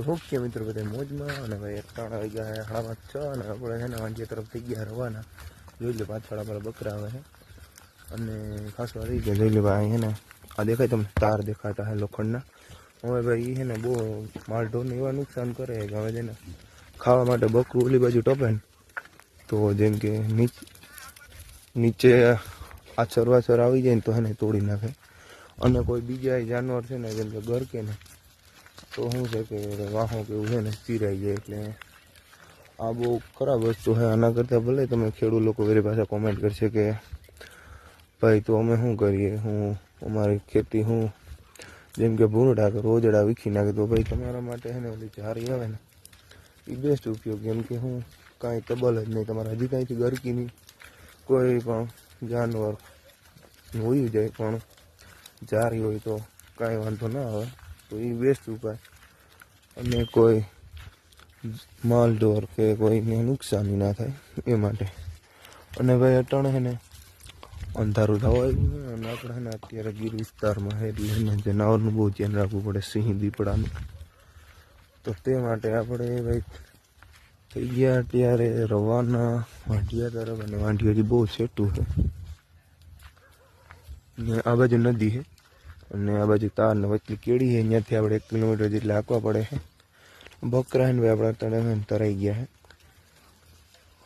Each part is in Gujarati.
તો કે મિત્રો બધા મોજમાં, અને ભાઈ ત્રણ વાગ્યા છે, સાડા છ, અને આપણે છે ને વાંજિયા તરફ થઈ ગયા રવાના. જોઈ લે પાછળ આપણા બકરા આવે છે. અને ખાસ વાત એ કે જોઈ લે ભાઈ છે આ દેખાય તમને, તાર દેખાતા હે લોખંડના. હવે ભાઈ એ છે ને બહુ માલ ઢોરને એવા નુકસાન કરે કે હવે છે ને ખાવા માટે બકરું ઓલી બાજુ ટપે ને, તો જેમ કે નીચે નીચે આ વાછર આવી જાય ને તો એને તોડી નાખે. અને કોઈ બીજા જાનવર છે ને, જેમ કે ગરકે ને તો શું છે કે વાહો કેવું છે ને ચીરાઈ જાય એટલે આ બહુ ખરાબ વસ્તુ છે. આના કરતાં ભલે તમે ખેડૂત લોકો વેરી પાસે કોમેન્ટ કરશે કે, ભાઈ, તો અમે શું કરીએ? હું, અમારી ખેતી હું, જેમ કે ભૂરડા કે રોજડા વીખી નાખે, તો ભાઈ તમારા માટે છે ને ઓલી જારી આવે ને એ બેસ્ટ ઉપયોગ. કેમ કે હું કાંઈ તબલ જ નહીં, તમારા હજી કાંઈથી ગરકી નહીં. કોઈ પણ જાનવર હોઈ જાય, પણ જારી હોય તો કાંઈ વાંધો ના આવે. તો વેસ્ટ ઉપાય અને કોઈ માલ ઢોર કે કોઈને નુકસાની ના થાય એ માટે. અને ભાઈ અટાણે છે ને અંધારું થવા આવ્યું અને આપણે ને અત્યારે ગીર વિસ્તારમાં છે એટલે એને જનાવરનું બહુ ધ્યાન રાખવું પડે, સિંહ દીપડાનું. તો તે માટે આપણે ભાઈ થઈ ગયા ત્યારે રવાના વાંઢિયા તરફ અને વાંઢિયાથી બહુ છેટું છે. ને આ બાજુ નદી છે. અને આ બાજુ તાર ને વચ્ચે કેળી છે અહીંયાથી આપણે એક કિલોમીટર જેટલા હાંકવા પડે છે. બકરા હે ને ભાઈ, આપણા તળે ને તરાઈ ગયા છે.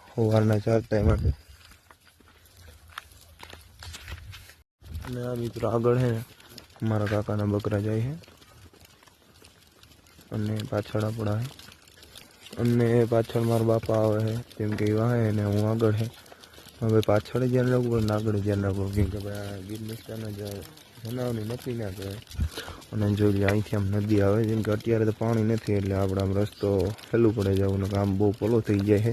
સવારના ટાઈમ માટે અને આ મિત્રો આગળ છે મારા કાકાના બકરા જાય છે. અને પાછળ આપણા છે. અને પાછળ મારા બાપા આવે છે કેમ કે એવા હે ને હું આગળ છે. હવે પાછળ ધ્યાન રાખવું પણ આગળ ધ્યાન રાખવું કેમ કે ભાઈ ગીર વિસ્તારના જે જનાવરની નક્કી ના કહેવાય અને લે અહીંથી આમ નદી આવે, જેમ કે અત્યારે તો પાણી નથી, એટલે આપણે આમ રસ્તો હેલું પડે જવું ને આમ બહુ પોલો થઈ જાય છે.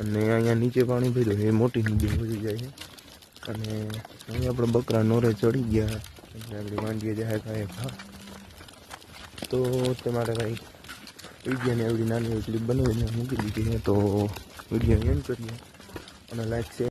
અને અહીંયા નીચે પાણી ભર્યું એ મોટી નદી વધી જાય છે. અને અહીં આપણે બકરા નોરે ચડી ગયા એટલે આપણી માંડીએ જાય કાંઈ તો તે માટે ભાઈ વિડીયોને એવડી નાની એવી ક્લિપ બનાવીને મૂકી દીધી છે, તો વીડિયો એમ કરીએ. અને લાઈક શેર